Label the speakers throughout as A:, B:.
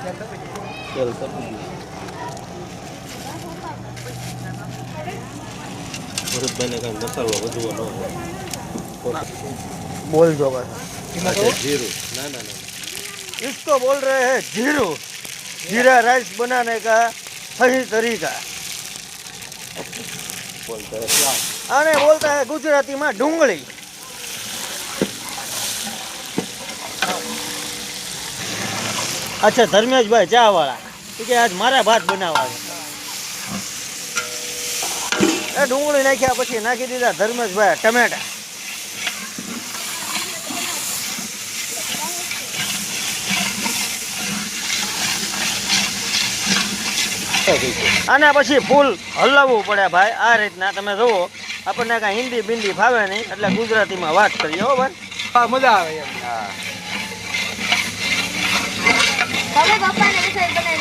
A: તેલ તપી ગયું ભરતભાઈને કાંઈ મસાલો વધુ ન હોય
B: બોલજો બસ
A: અચ્છા, જીરું ના ના ના
B: इसको बोल रहे हैं जीरो जीरा राइस बनाने का सही तरीका
A: બોલતા હે.
B: આને બોલતા है ગુજરાતીમાં ડુંગળી અચ્છા ધર્મેશભાઈ ચા વાળા કે આજ મારા ભાત બનાવવા છે. ડુંગળી નાખ્યા પછી નાખી દીધા ધર્મેશભાઈ ટમેટા. અને પછી ફૂલ હલાવવું પડે ભાઈ. આ રીતના તમે જુઓ આપણને કાંઈ હિન્દી બિંદી ફાવે નહીં એટલે ગુજરાતીમાં વાત કરીએ હો ભાઈ.
C: મજા આવે એમ.
B: હા.
D: પપ્પાને રસોઈ બનાવી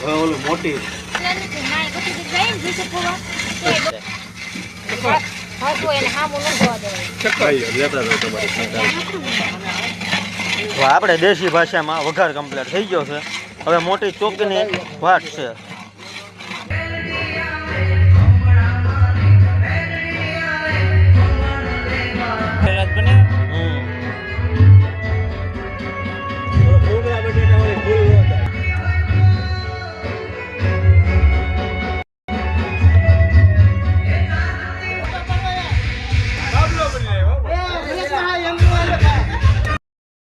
A: હવે ઓલું મોટી.
D: હા તો એને હામું ન જોવા દેવાય
A: ચકાઈ લેતા રહો તમારી સંતાન.
B: તો આપણે દેશી ભાષામાં વઘાર કમ્પ્લીટ થઈ ગયો છે. હવે મોટી ચોકીની વાત છે.